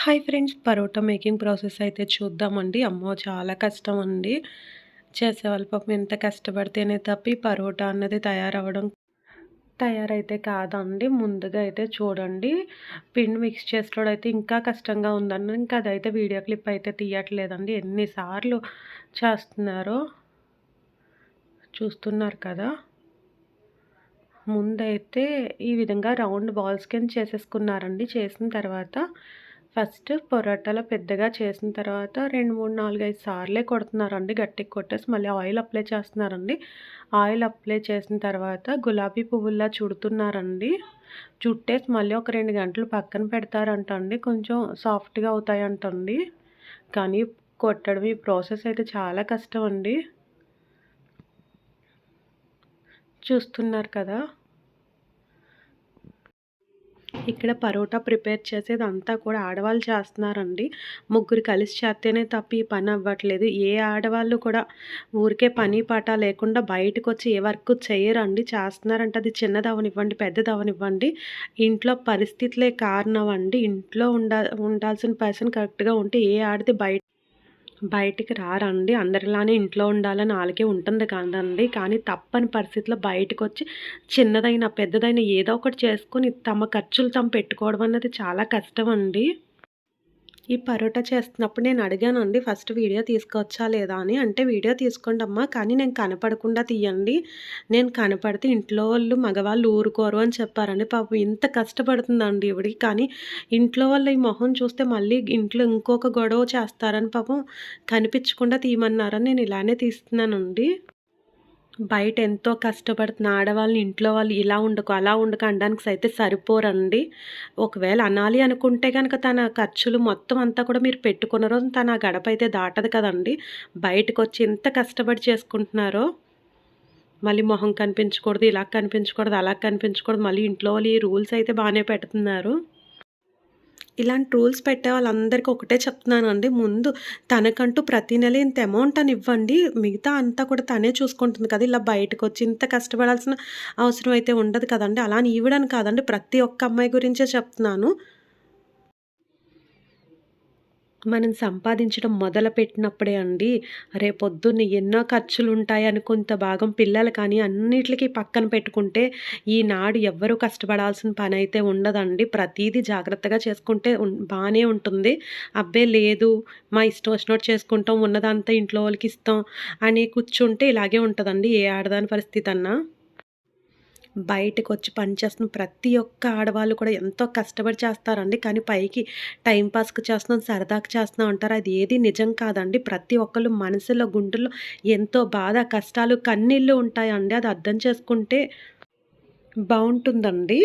Hi friends parotta making process అయితే చూద్దామండి. అమ్మో చాలా కష్టం అండి చేసేవాళ్ళ పాపం ఎంత కష్టపడితేనే తప్పి పరోటా అన్నది తయారవ్వడం తయారైతే కాదండి. ముందుగా అయితే చూడండి. పిండి మిక్స్ చేసుకోవడం అయితే ఇంకా కష్టంగా ఉందండి. ఇంకా అదైతే వీడియో క్లిప్ అయితే తీయట్లేదండి. ఎన్నిసార్లు చేస్తున్నారో చూస్తున్నారు కదా. ముందైతే ఈ విధంగా రౌండ్ బాల్స్ కింద చేసేసుకున్నారండి. చేసిన తర్వాత ఫస్ట్ పొరాటాలో పెద్దగా చేసిన తర్వాత రెండు మూడు నాలుగు ఐదు సార్లే కొడుతున్నారండి. గట్టిగా కొట్టేసి మళ్ళీ ఆయిల్ అప్లై చేస్తున్నారండి. ఆయిల్ అప్లై చేసిన తర్వాత గులాబీ పువ్వుల్లా చుడుతున్నారండి. చుట్టేసి మళ్ళీ ఒక రెండు గంటలు పక్కన పెడతారంట అండి కొంచెం సాఫ్ట్గా అవుతాయంటండి. కానీ కొట్టడం ఈ ప్రాసెస్ అయితే చాలా కష్టం అండి చూస్తున్నారు కదా. ఇక్కడ పరోటా ప్రిపేర్ చేసేది అంతా కూడా ఆడవాళ్ళు చేస్తున్నారండి. ముగ్గురు కలిసి చేస్తేనే తప్ప ఈ పని అవ్వట్లేదు. ఏ ఆడవాళ్ళు కూడా ఊరికే పని పాట లేకుండా బయటకు వచ్చి ఏ వర్క్ చేయరండి. చేస్తున్నారంటే అది చిన్నదవనివ్వండి పెద్దదవనివ్వండి. ఇంట్లో పరిస్థితులే కారణం అండి ఇంట్లో ఉండా ఉండాల్సిన పర్సన్ కరెక్ట్గా ఉంటే ఏ ఆడితే బయట బయటికి రారండి. అందరిలానే ఇంట్లో ఉండాలని వాళ్ళకే ఉంటుంది కాదండి. కానీ తప్పని పరిస్థితిలో బయటకు వచ్చి చిన్నదైన పెద్దదైన ఏదో ఒకటి చేసుకొని తమ ఖర్చులు తమ పెట్టుకోవడం అన్నది చాలా కష్టం అండి ఈ పరోటా చేస్తున్నప్పుడు నేను అడిగానండి ఫస్ట్ వీడియో తీసుకొచ్చా లేదా? అని. అంటే వీడియో తీసుకోండి అమ్మా కానీ నేను కనపడకుండా తీయండి. నేను కనపడితే ఇంట్లో వాళ్ళు మగవాళ్ళు ఊరుకోరు అని చెప్పారండి. పాపం ఇంత కష్టపడుతుందండి ఇవిడికి కానీ ఇంట్లో వాళ్ళు ఈ మొహం చూస్తే మళ్ళీ ఇంట్లో ఇంకొక గొడవ చేస్తారని పాపం కనిపించకుండా తీయమన్నారని నేను ఇలానే తీస్తున్నానండి. బయట ఎంతో కష్టపడుతున్న ఆడవాళ్ళని ఇంట్లో వాళ్ళు ఇలా ఉండకు అలా ఉండకు అనడానికి అయితే సరిపోరండి. ఒకవేళ అనాలి అనుకుంటే కనుక తన ఖర్చులు మొత్తం అంతా కూడా మీరు పెట్టుకున్న రోజు తన గడప అయితే దాటదు కదండి. బయటకు వచ్చి ఎంత కష్టపడి చేసుకుంటున్నారో మళ్ళీ మొహం కనిపించకూడదు ఇలా కనిపించకూడదు అలా కనిపించకూడదు మళ్ళీ ఇంట్లో వాళ్ళు ఈ రూల్స్ అయితే బాగానే పెడుతున్నారు. ఇలాంటి రూల్స్ పెట్టే వాళ్ళందరికీ ఒకటే చెప్తున్నానండి. ముందు తనకంటూ ప్రతి నెల ఇంత అమౌంట్ అని ఇవ్వండి. మిగతా అంతా కూడా తనే చూసుకుంటుంది కదా. ఇలా బయటకు వచ్చి ఇంత కష్టపడాల్సిన అవసరం అయితే ఉండదు కదండి. అలా అని ఇవ్వడానికి కాదండి. ప్రతి ఒక్క అమ్మాయి గురించే చెప్తున్నాను. మనం సంపాదించడం మొదలుపెట్టినప్పుడే అండి రేపొద్దున్న ఎన్నో ఖర్చులు ఉంటాయని కొంత భాగం పిల్లలు కానీ అన్నిటికీ పక్కన పెట్టుకుంటే ఈనాడు ఎవ్వరూ కష్టపడాల్సిన పని అయితే ఉండదండి. ప్రతీది జాగ్రత్తగా చేసుకుంటే బాగానే ఉంటుంది. అబ్బే లేదు మా ఇష్టం వచ్చినట్టు చేసుకుంటాం ఉన్నదంతా ఇంట్లో వాళ్ళకి ఇస్తాం అని కూర్చుంటే ఇలాగే ఉంటుందండి. ఏ ఆడదాని పరిస్థితి అన్నా బయటకు వచ్చి పనిచేస్తున్న ప్రతి ఒక్క ఆడవాళ్ళు కూడా ఎంతో కష్టపడి చేస్తారండి. కానీ పైకి టైంపాస్కి చేస్తున్నాం సరదాకి చేస్తున్నాం అంటారు. అది ఏది నిజం కాదండి. ప్రతి ఒక్కళ్ళు మనసులో గుండెల్లో ఎంతో బాధ కష్టాలు కన్నీళ్ళు ఉంటాయండి. అది అర్థం చేసుకుంటే బాగుంటుందండి.